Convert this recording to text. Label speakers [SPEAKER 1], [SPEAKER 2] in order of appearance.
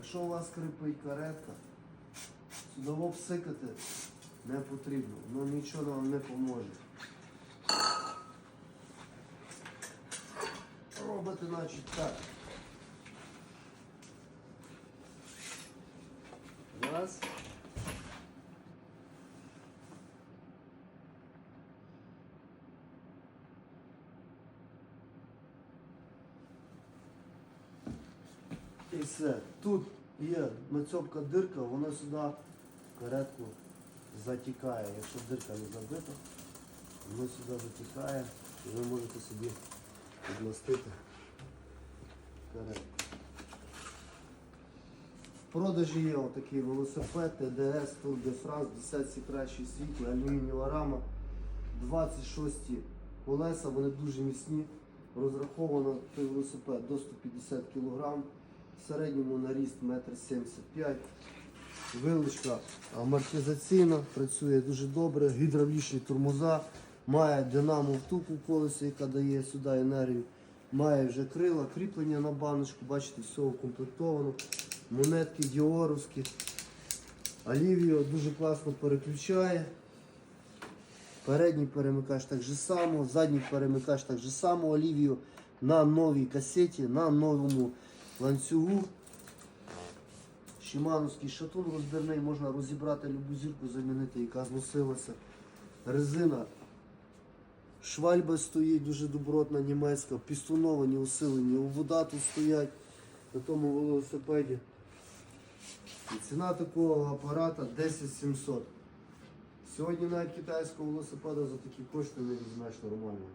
[SPEAKER 1] Якщо у вас скрипить каретка, судово псикати не потрібно, воно нічого вам не поможе. Робите, значить, так. І все. Тут є нацьопка дирка, вона сюди каретку затікає. Якщо дирка не забита, воно сюди затікає і ви можете собі підмастити каретку. В продажі є отакий велосипед ТДС Tour de France, 10 кращий в світі, алюмінієва рама, 26 колеса, вони дуже міцні. Розраховано той велосипед до 150 кг, в середньому на ріст 1,75 м. Вилочка амортизаційна, працює дуже добре, гідравлічні тормоза, має динамо втулку в колесі, яка дає сюди енергію. Має вже крила, кріплення на баночку, бачите, все укомплектовано. Монетки діоровські. Олівіо дуже класно переключає. Передній перемикач так же само, задній перемикач так же само, Олівіо на новій касеті, на новому ланцюгу. Шимановський шатун розбірний, можна розібрати любу зірку, замінити, яка зносилася. Резина Швальба стоїть дуже добротна німецька, пістоновані, усилені, вода тут стоять на тому велосипеді. І ціна такого апарата 10 700. Сьогодні навіть китайського велосипеда за такі кошти не візьмеш нормально.